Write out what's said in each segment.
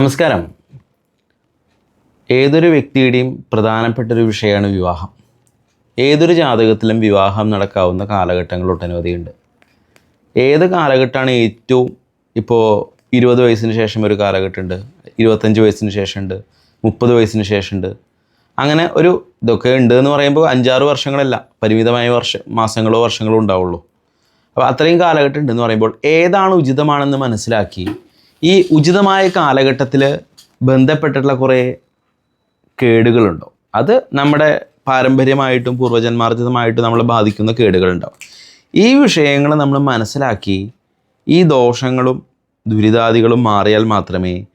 നമസ്കാരം. ഏതൊരു വ്യക്തിയുടെയും പ്രധാനപ്പെട്ട ഒരു വിഷയമാണ് വിവാഹം. ഏതൊരു ജാതകത്തിലും വിവാഹം നടക്കാവുന്ന കാലഘട്ടങ്ങൾ ഒട്ടനവധിയുണ്ട് ഏത് കാലഘട്ടമാണ് ഏറ്റവും ഇപ്പോൾ ഇരുപത് വയസ്സിന് ശേഷം ഒരു കാലഘട്ടമുണ്ട് ഇരുപത്തഞ്ച് വയസ്സിന് ശേഷമുണ്ട് മുപ്പത് വയസ്സിന് ശേഷമുണ്ട്. അങ്ങനെ ഒരു ഇതൊക്കെ ഉണ്ട് എന്ന് പറയുമ്പോൾ അഞ്ചാറ് വർഷങ്ങളല്ല പരിമിതമായ വർഷ മാസങ്ങളോ വർഷങ്ങളോ ഉണ്ടാവുള്ളൂ. അപ്പോൾ അത്രയും കാലഘട്ടം ഉണ്ടെന്ന് പറയുമ്പോൾ ഏതാണ് ഉചിതമാണെന്ന് മനസ്സിലാക്കി ഈ ഉചിതമായ കാലഘട്ടത്തിൽ ബന്ധപ്പെട്ടിട്ടുള്ള കുറേ കേടുകളുണ്ടോ? അത് നമ്മുടെ പാരമ്പര്യമായിട്ടും പൂർവജന്മാർജിതമായിട്ടും നമ്മളെ ബാധിക്കുന്ന കേടുകളുണ്ടാവും. ഈ വിഷയങ്ങൾ നമ്മൾ മനസ്സിലാക്കി ഈ ദോഷങ്ങളും ദുരിതാദികളും മാറിയാൽ മാത്രമേ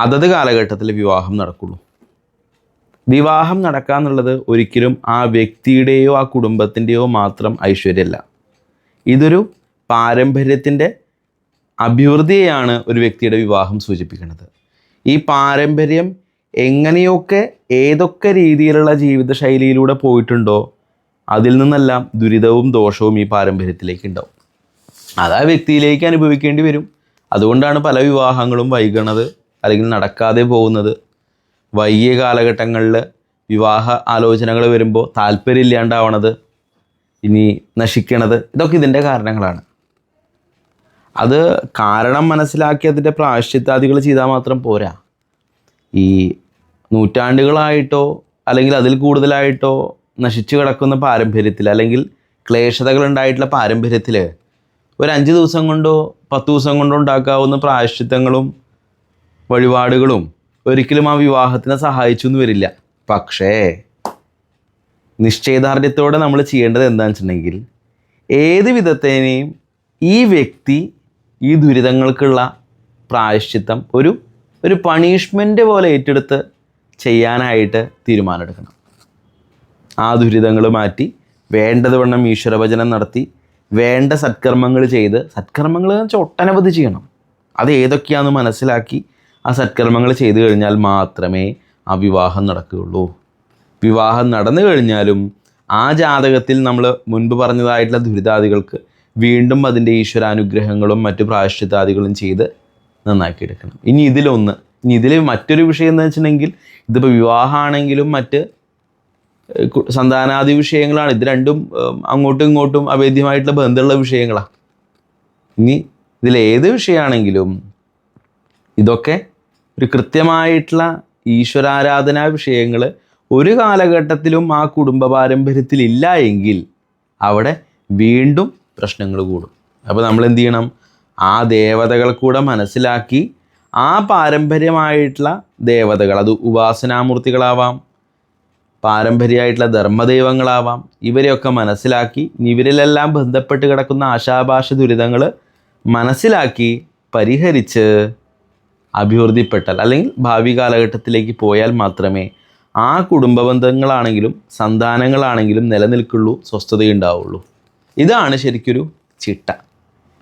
അതത് കാലഘട്ടത്തിൽ വിവാഹം നടക്കുള്ളൂ. വിവാഹം നടക്കാന്നുള്ളത് ഒരിക്കലും ആ വ്യക്തിയുടെയോ ആ കുടുംബത്തിന്റെയോ മാത്രം ഐശ്വര്യമല്ല ഇതൊരു പാരമ്പര്യത്തിന്റെ അഭിവൃദ്ധിയെയാണ് ഒരു വ്യക്തിയുടെ വിവാഹം സൂചിപ്പിക്കുന്നത്. ഈ പാരമ്പര്യം എങ്ങനെയൊക്കെ ഏതൊക്കെ രീതിയിലുള്ള ജീവിതശൈലിയിലൂടെ പോയിട്ടുണ്ടോ അതിൽ നിന്നെല്ലാം ദുരിതവും ദോഷവും ഈ പാരമ്പര്യത്തിലേക്ക് ഉണ്ടാവും. അത് ആ വ്യക്തിയിലേക്ക് അനുഭവിക്കേണ്ടി വരും. അതുകൊണ്ടാണ് പല വിവാഹങ്ങളും വൈകണത് അല്ലെങ്കിൽ നടക്കാതെ പോകുന്നത്. വൈകിയ കാലഘട്ടങ്ങളിൽ വിവാഹ ആലോചനകൾ വരുമ്പോൾ താല്പര്യമില്ലാണ്ടാവണത് ഇനി നശിക്കണത് ഇതൊക്കെ ഇതിന്റെ കാരണങ്ങളാണ്. അത് കാരണം മനസ്സിലാക്കി അതിന്റെ പ്രായശ്ചിത്താദികൾ ചെയ്താൽ മാത്രം പോരാ. ഈ നൂറ്റാണ്ടുകളായിട്ടോ അല്ലെങ്കിൽ അതിൽ കൂടുതലായിട്ടോ നശിച്ചു കിടക്കുന്ന പാരമ്പര്യത്തിൽ അല്ലെങ്കിൽ ക്ലേശതകൾ ഉണ്ടായിട്ടുള്ള പാരമ്പര്യത്തിൽ ഒരു അഞ്ച് ദിവസം കൊണ്ടോ പത്ത് ദിവസം കൊണ്ടോ ഉണ്ടാക്കാവുന്ന പ്രായശ്ചിത്തങ്ങളും വഴിപാടുകളും ഒരിക്കലും ആ വിവാഹത്തിനെ സഹായിച്ചു എന്ന് വരില്ല. പക്ഷേ നിശ്ചയദാർഢ്യത്തോടെ നമ്മൾ ചെയ്യേണ്ടത് എന്താണെന്ന് വെച്ചിട്ടുണ്ടെങ്കിൽ ഏത് വിധത്തേനെയും ഈ വ്യക്തി ഈ ദുരിതങ്ങൾക്കുള്ള പ്രായശ്ചിത്തം ഒരു ഒരു പണിഷ്മെന്റ് പോലെ ഏറ്റെടുത്ത് ചെയ്യാനായിട്ട് തീരുമാനമെടുക്കണം. ആ ദുരിതങ്ങൾ മാറ്റി വേണ്ടതുവണ്ണം ഈശ്വരഭജനം നടത്തി വേണ്ട സത്കർമ്മങ്ങൾ ചെയ്ത് സത്കർമ്മങ്ങൾ എന്ന് വെച്ചാൽ ഒട്ടനവധി ചെയ്യണം. അത് ഏതൊക്കെയാണെന്ന് മനസ്സിലാക്കി ആ സത്കർമ്മങ്ങൾ ചെയ്തു കഴിഞ്ഞാൽ മാത്രമേ ആ വിവാഹം നടക്കുകയുള്ളൂ. വിവാഹം നടന്നു കഴിഞ്ഞാലും ആ ജാതകത്തിൽ നമ്മൾ മുൻപ് പറഞ്ഞതായിട്ടുള്ള ദുരിതാദികൾക്ക് വീണ്ടും അതിന്റെ ഈശ്വരാനുഗ്രഹങ്ങളും മറ്റു പ്രായശ്ചിത്താദികളും ചെയ്ത് നന്നാക്കിയെടുക്കണം. ഇനി ഇതിലൊന്ന് ഇനി ഇതിൽ മറ്റൊരു വിഷയം എന്ന് വെച്ചിട്ടുണ്ടെങ്കിൽ ഇതിപ്പോൾ വിവാഹമാണെങ്കിലും മറ്റ് സന്താനാദി വിഷയങ്ങളാണ്. ഇത് രണ്ടും അങ്ങോട്ടും ഇങ്ങോട്ടും അഭേദ്യമായിട്ടുള്ള ബന്ധമുള്ള വിഷയങ്ങളാണ്. ഇനി ഇതിലേത് വിഷയമാണെങ്കിലും ഇതൊക്കെ ഒരു കൃത്യമായിട്ടുള്ള ഈശ്വരാരാധനാ വിഷയങ്ങൾ ഒരു കാലഘട്ടത്തിലും ആ കുടുംബ പാരമ്പര്യത്തിലില്ല എങ്കിൽ അവിടെ വീണ്ടും പ്രശ്നങ്ങൾ കൂടും. അപ്പോൾ നമ്മൾ എന്ത് ചെയ്യണം ആ ദേവതകൾ കൂടെ മനസ്സിലാക്കി ആ പാരമ്പര്യമായിട്ടുള്ള ദേവതകൾ അത് ഉപാസനാമൂർത്തികളാവാം പാരമ്പര്യമായിട്ടുള്ള ധർമ്മദൈവങ്ങളാവാം ഇവരെയൊക്കെ മനസ്സിലാക്കി ഇവരിലെല്ലാം ബന്ധപ്പെട്ട് കിടക്കുന്ന ആശാഭാഷ ദുരിതങ്ങൾ മനസ്സിലാക്കി പരിഹരിച്ച് അഭിവൃദ്ധിപ്പെട്ടാൽ അല്ലെങ്കിൽ ഭാവി കാലഘട്ടത്തിലേക്ക് പോയാൽ മാത്രമേ ആ കുടുംബ ബന്ധങ്ങളാണെങ്കിലും സന്താനങ്ങളാണെങ്കിലും നിലനിൽക്കുള്ളൂ സ്വസ്ഥതയുണ്ടാവുള്ളൂ. ഇതാണ് ശരിക്കൊരു ചിട്ട.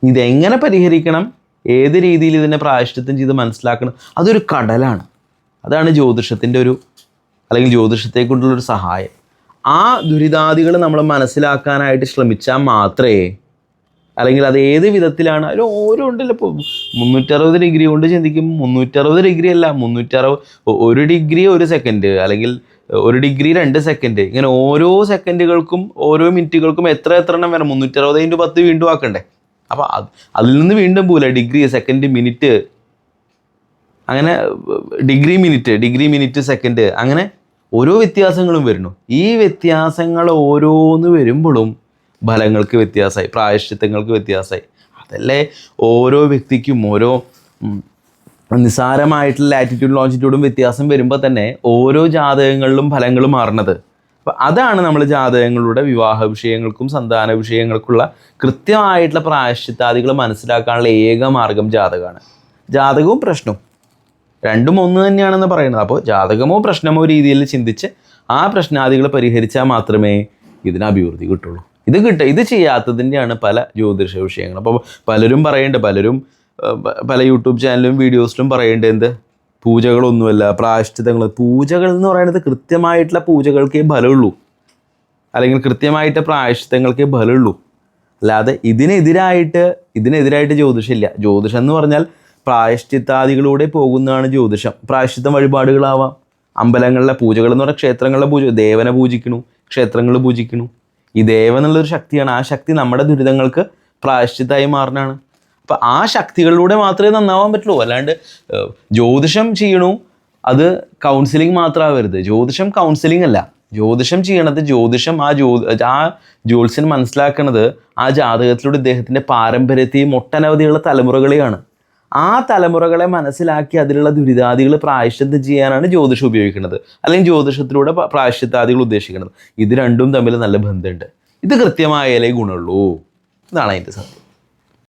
ഇതെങ്ങനെ പരിഹരിക്കണം? ഏത് രീതിയിൽ ഇതിനെ പ്രായശ്ചിത്തം ചെയ്ത് മനസ്സിലാക്കണം? അതൊരു കടലാണ്. അതാണ് ജ്യോതിഷത്തിന്റെ ഒരു അല്ലെങ്കിൽ ജ്യോതിഷത്തെ കൊണ്ടുള്ളൊരു സഹായം. ആ ദുരിതാദികൾ നമ്മൾ മനസ്സിലാക്കാനായിട്ട് ശ്രമിച്ചാൽ മാത്രമേ അല്ലെങ്കിൽ അത് ഏത് വിധത്തിലാണ് അതിൽ ഓരോ ഉണ്ടല്ലോ ഇപ്പോൾ മുന്നൂറ്ററുപത് ഡിഗ്രി കൊണ്ട് ചിന്തിക്കും. മുന്നൂറ്ററുപത് ഡിഗ്രി അല്ല മുന്നൂറ്ററുപത് ഒരു ഡിഗ്രി ഒരു സെക്കൻഡ് അല്ലെങ്കിൽ ഒരു ഡിഗ്രി രണ്ട് സെക്കൻഡ് ഇങ്ങനെ ഓരോ സെക്കൻഡുകൾക്കും ഓരോ മിനിറ്റുകൾക്കും എത്ര എത്ര എണ്ണം വേണം? മുന്നൂറ്ററുപത് ഇന്റു പത്ത് വീണ്ടും ആക്കണ്ടേ? അപ്പോൾ അത് അതിൽ നിന്ന് വീണ്ടും പോകില്ല ഡിഗ്രി സെക്കൻഡ് മിനിറ്റ് അങ്ങനെ degree minute degree minute second അങ്ങനെ ഓരോ വ്യത്യാസങ്ങളും വരുന്നു. ഈ വ്യത്യാസങ്ങൾ ഓരോന്ന് വരുമ്പോഴും ഫലങ്ങൾക്ക് വ്യത്യാസമായി. പ്രായശ്ചിത്തങ്ങൾക്ക് വ്യത്യാസമായി. അതല്ലേ ഓരോ വ്യക്തിക്കും ഓരോ നിസ്സാരമായിട്ടുള്ള ലാറ്റിറ്റ്യൂഡ് ലോഞ്ചിറ്റ്യൂഡും വ്യത്യാസം വരുമ്പോൾ തന്നെ ഓരോ ജാതകങ്ങളിലും ഫലങ്ങൾ മാറണത് അപ്പം അതാണ് നമ്മൾ ജാതകങ്ങളുടെ വിവാഹ വിഷയങ്ങൾക്കും സന്താന വിഷയങ്ങൾക്കുള്ള കൃത്യമായിട്ടുള്ള പ്രായശ്ചിത്താദികൾ മനസ്സിലാക്കാനുള്ള ഏക മാർഗം ജാതകമാണ് ജാതകവും പ്രശ്നവും. രണ്ടും ഒന്ന് തന്നെയാണെന്ന് പറയുന്നത്. അപ്പോൾ ജാതകമോ പ്രശ്നമോ രീതിയിൽ ചിന്തിച്ച് ആ പ്രശ്നാദികൾ പരിഹരിച്ചാൽ മാത്രമേ ഇതിന് അഭിവൃദ്ധി കിട്ടുള്ളൂ. ഇത് കിട്ടുക ഇത് ചെയ്യാത്തതിന്റെയാണ് പല ജ്യോതിഷ വിഷയങ്ങൾ അപ്പോൾ പലരും പറയേണ്ടത് പലരും പല യൂട്യൂബ് ചാനലും വീഡിയോസിലും പറയേണ്ടത് എന്ത്? പൂജകളൊന്നുമല്ല. പ്രായശ്ചിത്തങ്ങൾ പൂജകൾ എന്ന് പറയുന്നത് കൃത്യമായിട്ടുള്ള പൂജകൾക്കേ ഫലമുള്ളൂ. അല്ലെങ്കിൽ കൃത്യമായിട്ട് പ്രായശ്ചിത്തങ്ങൾക്കേ ഫലമുള്ളൂ. അല്ലാതെ ഇതിനെതിരായിട്ട് ഇതിനെതിരായിട്ട് ജ്യോതിഷമില്ല. ജ്യോതിഷം എന്ന് പറഞ്ഞാൽ പ്രായശ്ചിത്താദികളിലൂടെ പോകുന്നതാണ് ജ്യോതിഷം. പ്രായശ്ചിത്ത വഴിപാടുകളാവാം. അമ്പലങ്ങളിലെ പൂജകൾ എന്ന് പറഞ്ഞാൽ ക്ഷേത്രങ്ങളിലെ പൂജ ദേവനെ പൂജിക്കണു ക്ഷേത്രങ്ങൾ പൂജിക്കണു ഈ ദേവനുള്ളൊരു ശക്തിയാണ്. ആ ശക്തി നമ്മുടെ ദുരിതങ്ങൾക്ക് പ്രായശ്ചിത്തമായി മാറണാണ് അപ്പം ആ ശക്തികളിലൂടെ മാത്രമേ നന്നാവാൻ പറ്റുള്ളൂ. അല്ലാണ്ട് ജ്യോതിഷം ചെയ്യണു അത് കൗൺസിലിംഗ് മാത്രമാവരുത് ജ്യോതിഷം കൗൺസിലിംഗ് അല്ല. ജ്യോതിഷം ചെയ്യണത് ജ്യോതിഷം ആ ജ്യോ ആ ജ്യോത്സ്യൻ മനസ്സിലാക്കുന്നത് ആ ജാതകത്തിലൂടെ ഇദ്ദേഹത്തിന്റെ പാരമ്പര്യത്തെയും ഒട്ടനവധിയുള്ള തലമുറകളെയാണ്. ആ തലമുറകളെ മനസ്സിലാക്കി അതിലുള്ള ദുരിതാദികൾ പ്രായശ്ചിത്തം ചെയ്യാനാണ് ജ്യോതിഷം ഉപയോഗിക്കുന്നത്. അല്ലെങ്കിൽ ജ്യോതിഷത്തിലൂടെ പ്രായശ്ചിത്താദികൾ ഉദ്ദേശിക്കുന്നത്. ഇത് രണ്ടും തമ്മിൽ നല്ല ബന്ധമുണ്ട്. ഇത് കൃത്യമായാലേ ഗുണമുള്ളൂ. ഇതാണ് അതിന്റെ സത്യം.